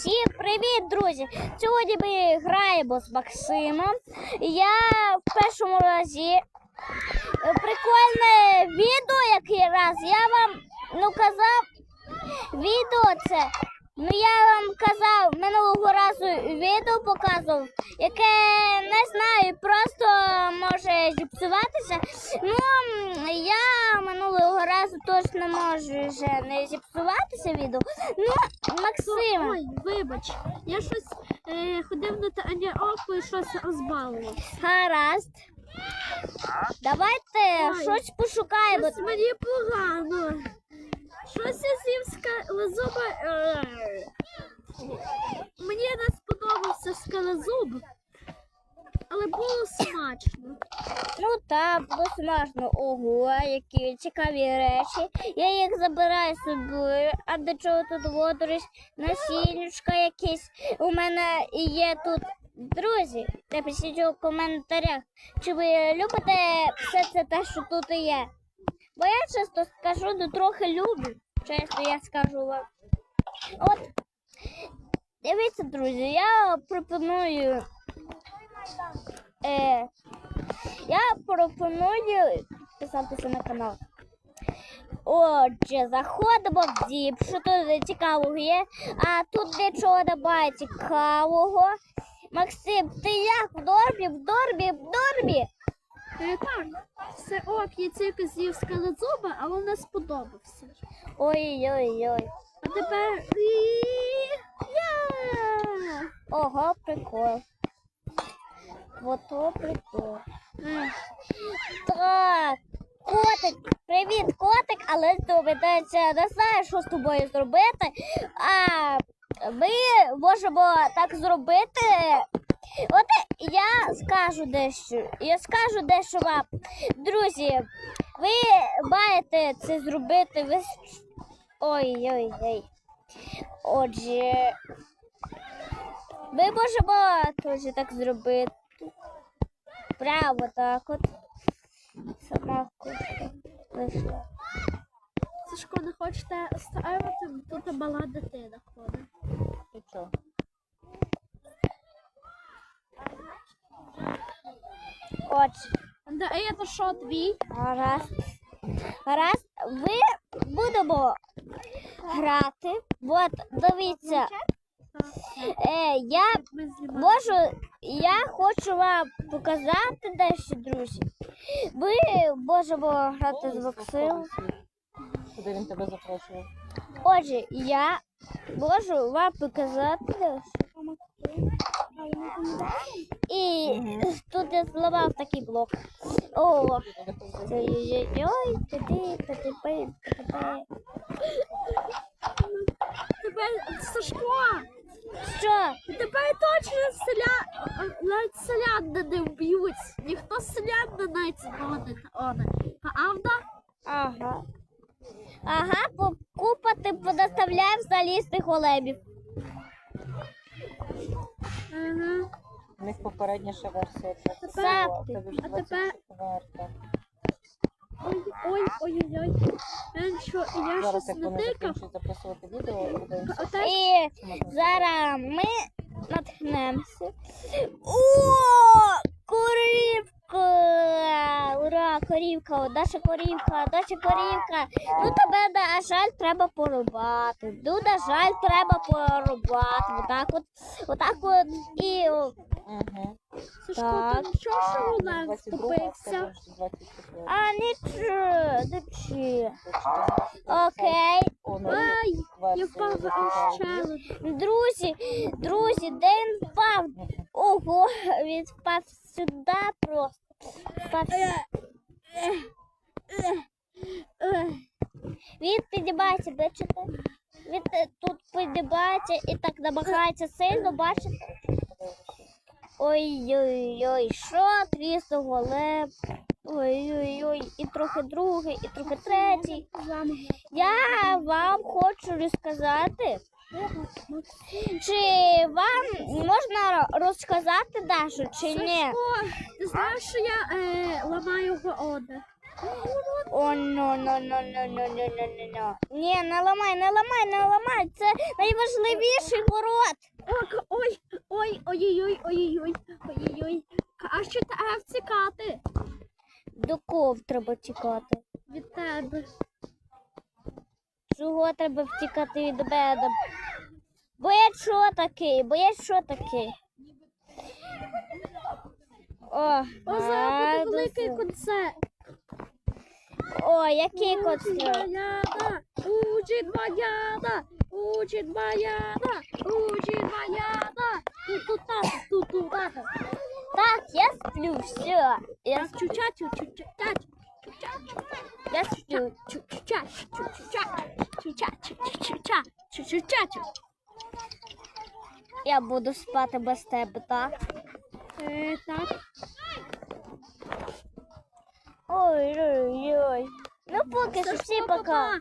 Всім привіт, друзі! Сьогодні ми граємо з Максимом. Я в першому разі е, прикольне відео, який раз. Я вам ну казав відео це. Ну я вам казав минулого разу відео показував, яке не знаю, просто може зіпсуватися. Ну я минулого точно можу вже не зіпсуватися відео. Ну, Максим. Ой, вибач, я щось е, ходив на око і щось розбавило. Гаразд. Давайте Ой. щось пошукаємо. Щось мені погано. Щось я з'їв скалозуба. Е, Мені не сподобався скалозуб, але було смачно. Ну так, було смачно. Ого, які цікаві речі. Я їх забираю з собою. А до чого тут водорість, насіннячка якісь у мене є тут. Друзі, напишіть у коментарях, чи ви любите все це те, що тут є. Бо я часто скажу, ну трохи люблю. Чесно, я скажу вам. От, дивіться, друзі, я пропоную. Е, я пропоную підписатися на канал. Отже, заходимо в діп, що тут цікавого є, а тут нічого немає цікавого. Максим, ти як в нормі, в нормі, в нормі? Е, так, це ок, я тільки з'їв скалозуба, але не сподобався. Ой-ой-ой. А тепер. Я! Ого, прикол. Вот то прикол. М. Так, котик, привіт, котик, але доведеться не знаю, що з тобою зробити. А ми можемо так зробити. От я скажу дещо. Я скажу дещо вам. Друзі, ви маєте це зробити. Ви... Ой-ой-ой. Отже, ми можемо теж так зробити. Прямо так от. Сама вийшла. Хочете ставити, тут мала дитина ходить. Ти чого? Отже, Да, а це що твій? гаразд. Гаразд, ви будемо грати. От, дивіться. Е, я можу, я хочу вам показати дещо, друзі. Ми можемо грати з Максимом. Куди він тебе запрошував? Отже, я можу вам показати. І тут я зламав такий блок. О, ой-ой-ой, туди. Тепер Сашко, Що? тепер точно селя... навіть селян не- вб'ють. Ніхто селян не навіть не оне. Правда? Ага. Ага, покупати понаставляємо залізних големів. Ага. У них попередніша версія 20 Тепер- а тепер- 24. Ой, ой, ой, ой, ой. Я що, я Зараз щось як вони тикав. закінчують записувати відео, подивимося, А І що зараз ми натхнемося. О, корівка! Ура, корівка, наша корівка, наша корівка. Ну тебе, на жаль, треба порубати. Ну, на жаль, треба порубати. Отак от, отак от. І о, Угу. Сашко, Так. то нічого, що вона 22, а в тебе вступився. а нічого, нічого. Окей. Ну, Ай, я впав в щелу. Друзі, друзі, де він впав? Ого, він впав сюди просто. Сюди. Він піднімається, бачите? Він тут піднімається і так намагається сильно, бачите? Ой-ой-ой, що трісо голем. Ой-ой-ой, і трохи другий, і трохи третій. Я вам хочу розказати, чи вам можна розказати Дашу, чи ні? Ти знаєш, що я е, ламаю городи? О, ну, ну, ну, ну, ну, ну, ну, ну, ну. Ні, не ламай, не ламай, не ламай. Це найважливіший город. Ок, ой, ой, ой-ой-ой, ой-ой-ой, ой-ой-ой. А що треба втікати До ков треба тікати. від тебе? Чого треба втікати від беда? Бо я що такий? Бо я що такий? О, О, зараз буде великий концерт. О, який Учить концерт? Баяна, учить Баяна, учить Баяна, учить Баяна. Ту-ту-та, ту-ту-та. Так, я сплю, все. Я, Так, чуча, чуча, do чуча, чуча, чуча, чуча. Я буду спати без тебе, так? Е, Так, Ой, ой, ой. Ну поки що всі пока.